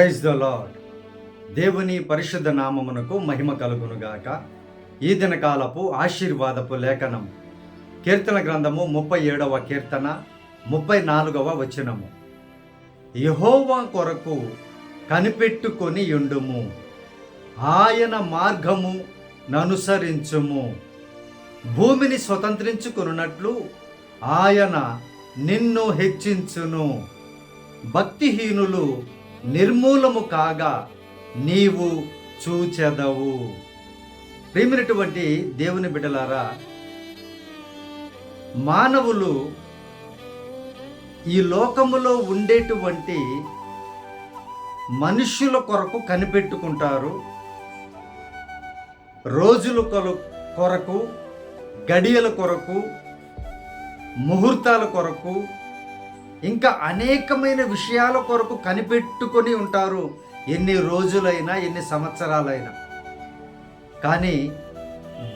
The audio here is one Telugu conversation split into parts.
ప్రైజ్ ద లాడ్ దేవుని పరిశుద్ధ నామమునకు మహిమ కలుగునుగాక. ఈ దినకాలపు ఆశీర్వాదపు లేఖనం. కీర్తన గ్రంథము ముప్పై ఏడవ కీర్తన ముప్పై నాలుగవ వచనము. యహోవా కొరకు కనిపెట్టుకొని యుండుము ఆయన మార్గము ననుసరించుము. భూమిని స్వతంత్రించుకున్నట్లు ఆయన నిన్ను హెచ్చించును. భక్తిహీనులు నిర్మూలము కాగా నీవు చూచెదవు. ప్రేమినటువంటి దేవుని బిడ్డలారా మానవులు ఈ లోకములో ఉండేటువంటి మనుష్యుల కొరకు కనిపెట్టుకుంటారు. రోజుల కొరకు గడియల కొరకు ముహూర్తాల కొరకు ఇంకా అనేకమైన విషయాల కొరకు కనిపెట్టుకొని ఉంటారు. ఎన్ని రోజులైనా ఎన్ని సంవత్సరాలైనా. కానీ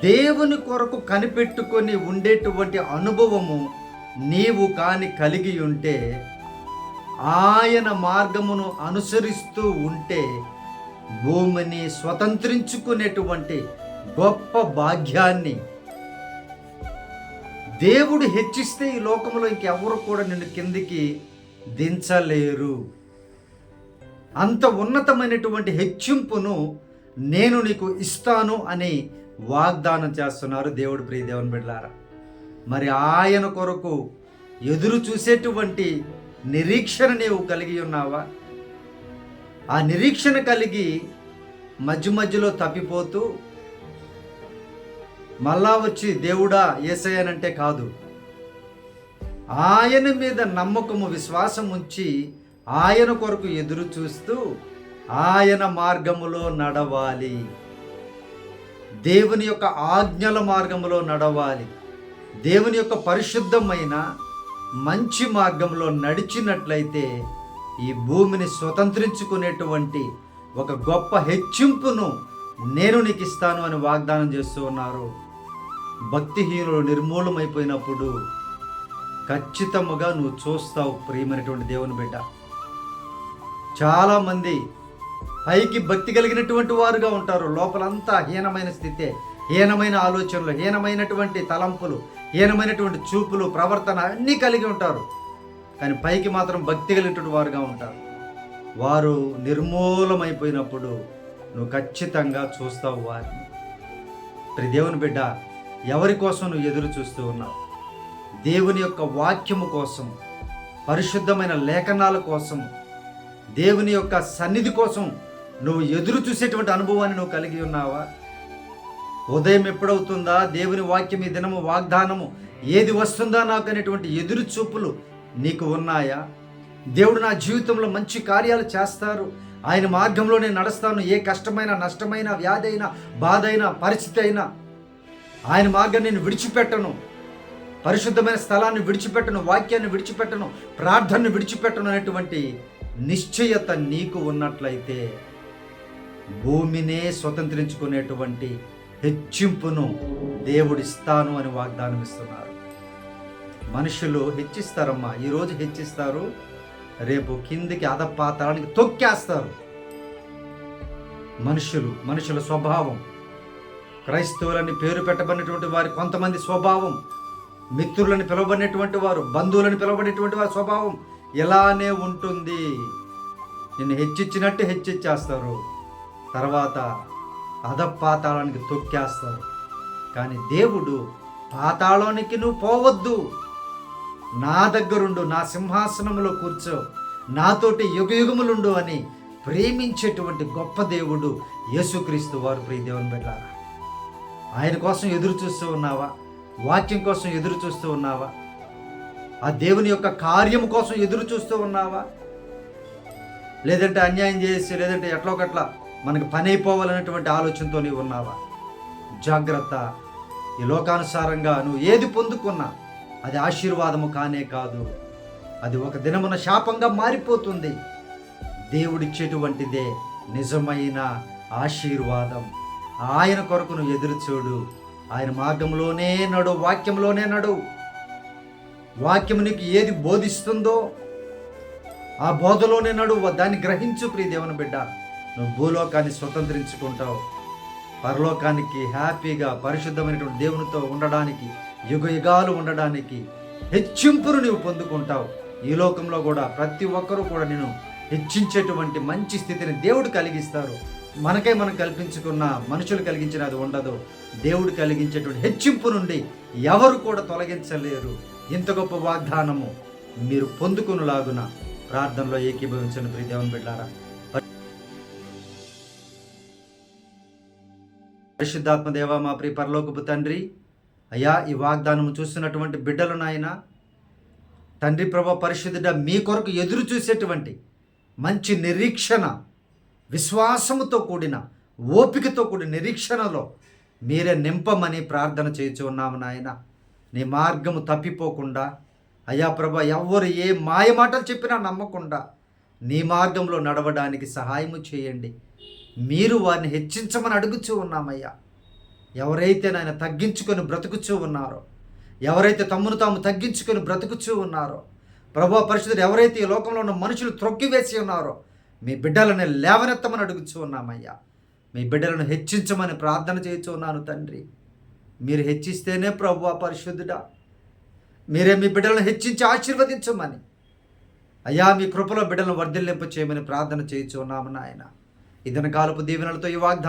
దేవుని కొరకు కనిపెట్టుకొని ఉండేటువంటి అనుభవము నీవు కాని కలిగి ఉంటే ఆయన మార్గమును అనుసరిస్తూ ఉంటే భూమిని స్వతంత్రించుకునేటువంటి గొప్ప భాగ్యాన్ని దేవుడు హెచ్చిస్తే ఈ లోకంలో ఇంకెవరు కూడా నిన్ను కిందికి దించలేరు. అంత ఉన్నతమైనటువంటి హెచ్చింపును నేను నీకు ఇస్తాను అని వాగ్దానం చేస్తున్నారు దేవుడు ప్రియ దేవుని బిడ్డారా మరి ఆయన కొరకు ఎదురు చూసేటువంటి నిరీక్షణ నీవు కలిగి ఉన్నావా? ఆ నిరీక్షణ కలిగి మధ్య మధ్యలో తప్పిపోతూ మళ్ళా వచ్చి దేవుడా ఏసయ్యనంటే కాదు. ఆయన మీద నమ్మకము విశ్వాసం ఉంచి ఆయన కొరకు ఎదురు చూస్తూ ఆయన మార్గములో నడవాలి. దేవుని యొక్క ఆజ్ఞల మార్గంలో నడవాలి. దేవుని యొక్క పరిశుద్ధమైన మంచి మార్గంలో నడిచినట్లయితే ఈ భూమిని స్వతంత్రించుకునేటువంటి ఒక గొప్ప హెచ్చింపును నేను నీకు ఇస్తాను అని వాగ్దానం చేస్తూ ఉన్నారు. భక్తిహీనులు నిర్మూలమైపోయినప్పుడు ఖచ్చితముగా నువ్వు చూస్తావు ప్రియమైనటువంటి దేవుని బిడ్డ. చాలామంది పైకి భక్తి కలిగినటువంటి వారుగా ఉంటారు. లోపలంతా హీనమైన స్థితే హీనమైన ఆలోచనలు హీనమైనటువంటి తలంపులు హీనమైనటువంటి చూపులు ప్రవర్తన అన్నీ కలిగి ఉంటారు. కానీ పైకి మాత్రం భక్తి కలిగినటువంటి వారుగా ఉంటారు. వారు నిర్మూలమైపోయినప్పుడు నువ్వు ఖచ్చితంగా చూస్తావు వారిని. ప్రతి దేవుని బిడ్డ ఎవరి కోసం నువ్వు ఎదురు చూస్తూ ఉన్నావు? దేవుని యొక్క వాక్యము కోసం పరిశుద్ధమైన లేఖనాల కోసం దేవుని యొక్క సన్నిధి కోసం నువ్వు ఎదురు చూసేటువంటి అనుభవాన్ని నువ్వు కలిగి ఉన్నావా? ఉదయం ఎప్పుడవుతుందా? దేవుని వాక్యం ఈ దినము వాగ్దానము ఏది వస్తుందా నాకు అనేటువంటి ఎదురు చూపులు నీకు ఉన్నాయా? దేవుడు నా జీవితంలో మంచి కార్యాలు చేస్తారు. ఆయన మార్గంలో నేను నడుస్తాను. ఏ కష్టమైన నష్టమైన వ్యాధి అయినా బాధ అయినా పరిస్థితి అయినా ఆయన మార్గం నేను విడిచిపెట్టను. పరిశుద్ధమైన స్థలాన్ని విడిచిపెట్టను వాక్యాన్ని విడిచిపెట్టను ప్రార్థనను విడిచిపెట్టను అనేటువంటి నిశ్చయత నీకు ఉన్నట్లయితే భూమినే స్వతంత్రించుకునేటువంటి హెచ్చింపును దేవుడిస్తాను అని వాగ్దానం ఇస్తున్నారు మనుషులు హెచ్చిస్తారమ్మా. ఈరోజు హెచ్చిస్తారు రేపు కిందికి అధపాతానికి తొక్కేస్తారు. మనుషులు మనుషుల స్వభావం క్రైస్తవులని పేరు పెట్టబడినటువంటి వారి కొంతమంది స్వభావం మిత్రులని పిలువబడినటువంటి వారు బంధువులని పిలువబడినటువంటి వారి స్వభావం ఇలానే ఉంటుంది. నిన్ను హెచ్చిచ్చినట్టు హెచ్చిచ్చేస్తారు. తర్వాత అధపాతాళానికి తొక్కేస్తారు. కానీ దేవుడు పాతాళానికి నువ్వు పోవద్దు. నా దగ్గరుండు నా సింహాసనంలో కూర్చో. నాతోటి యుగయుగములుండు అని ప్రేమించేటువంటి గొప్ప దేవుడు యేసుక్రీస్తు వారు ప్రియ దేవుని బిడ్డారా ఆయన కోసం ఎదురు చూస్తూ ఉన్నావా? వాక్యం కోసం ఎదురు చూస్తూ ఉన్నావా? ఆ దేవుని యొక్క కార్యము కోసం ఎదురు చూస్తూ ఉన్నావా? లేదంటే అన్యాయం చేసి లేదంటే ఎట్లా ఒకట్లా మనకి పని అయిపోవాలనేటువంటి ఆలోచనతో నీవు ఉన్నావా? జాగ్రత్త. ఈ లోకానుసారంగా నువ్వు ఏది పొందుకున్నా అది ఆశీర్వాదము కానే కాదు. అది ఒక దినమున శాపంగా మారిపోతుంది. దేవుడిచ్చేటువంటిదే నిజమైన ఆశీర్వాదం. ఆయన కొరకు నువ్వు ఎదురు చూడు. ఆయన మార్గంలోనే నడు వాక్యంలోనే నడు. వాక్యం నీకు ఏది బోధిస్తుందో ఆ బోధలోనే నడువు దాన్ని గ్రహించు ప్రియ దేవుని బిడ్డ. నువ్వు భూలోకాన్ని స్వతంత్రించుకుంటావు. పరలోకానికి హ్యాపీగా పరిశుద్ధమైనటువంటి దేవునితో ఉండడానికి యుగ యుగాలు ఉండడానికి హెచ్చింపును నీవు పొందుకుంటావు. ఈ లోకంలో కూడా ప్రతి ఒక్కరూ కూడా నేను హెచ్చించేటువంటి మంచి స్థితిని దేవుడు కలిగిస్తారు. మనకే మనం కల్పించుకున్న మనుషులు కలిగించిన అది ఉండదు. దేవుడు కలిగించేటువంటి హెచ్చింపు నుండి ఎవరు కూడా తొలగించలేరు. ఇంత గొప్ప వాగ్దానము మీరు పొందుకునిలాగున ప్రార్థనలో ఏకీభవించిన ప్రియ దేవుని బిడ్డారా. పరిశుద్ధాత్మ దేవ మా ప్రియ పరలోకపు తండ్రి అయ్యా ఈ వాగ్దానము చూస్తున్నటువంటి బిడ్డలు నాయన తండ్రి ప్రభ పరిశుద్ధుడ మీ కొరకు ఎదురు చూసేటువంటి మంచి నిరీక్షణ విశ్వాసముతో కూడిన ఓపికతో కూడిన నిరీక్షణలో మీరే నింపమని ప్రార్థన చేయించు ఉన్నాము నాయన. నీ మార్గము తప్పిపోకుండా అయ్యా ప్రభ ఎవ్వరు ఏ మాయ మాటలు చెప్పినా నమ్మకుండా నీ మార్గంలో నడవడానికి సహాయము చేయండి. మీరు వారిని హెచ్చించమని అడుగుచూ ఉన్నామయ్యా. ఎవరైతే నాయన తగ్గించుకొని బ్రతుకుచూ ఉన్నారో ఎవరైతే తమ్మును తాము తగ్గించుకొని బ్రతుకుచూ ఉన్నారో ప్రభా పరిశుద్ధుడు ఎవరైతే ఈ లోకంలో ఉన్న మనుషులు త్రొక్కివేసి ఉన్నారో మీ బిడ్డలను లేవనెత్తమని అడుగుచూ ఉన్నామయ్యా. మీ బిడ్డలను హెచ్చించమని ప్రార్థన చేయించు ఉన్నాను తండ్రి. మీరు హెచ్చిస్తేనే ప్రభు పరిశుద్ధుడా. మీరే మీ బిడ్డలను హెచ్చించి ఆశీర్వదించమని. అయ్యా మీ కృపలో బిడ్డలను వర్ధిల్లింప చేయమని ప్రార్థన చేయించు ఉన్నాము నాయన. ఇదన కాలపు దీవెనలతో ఈ వాగ్దానం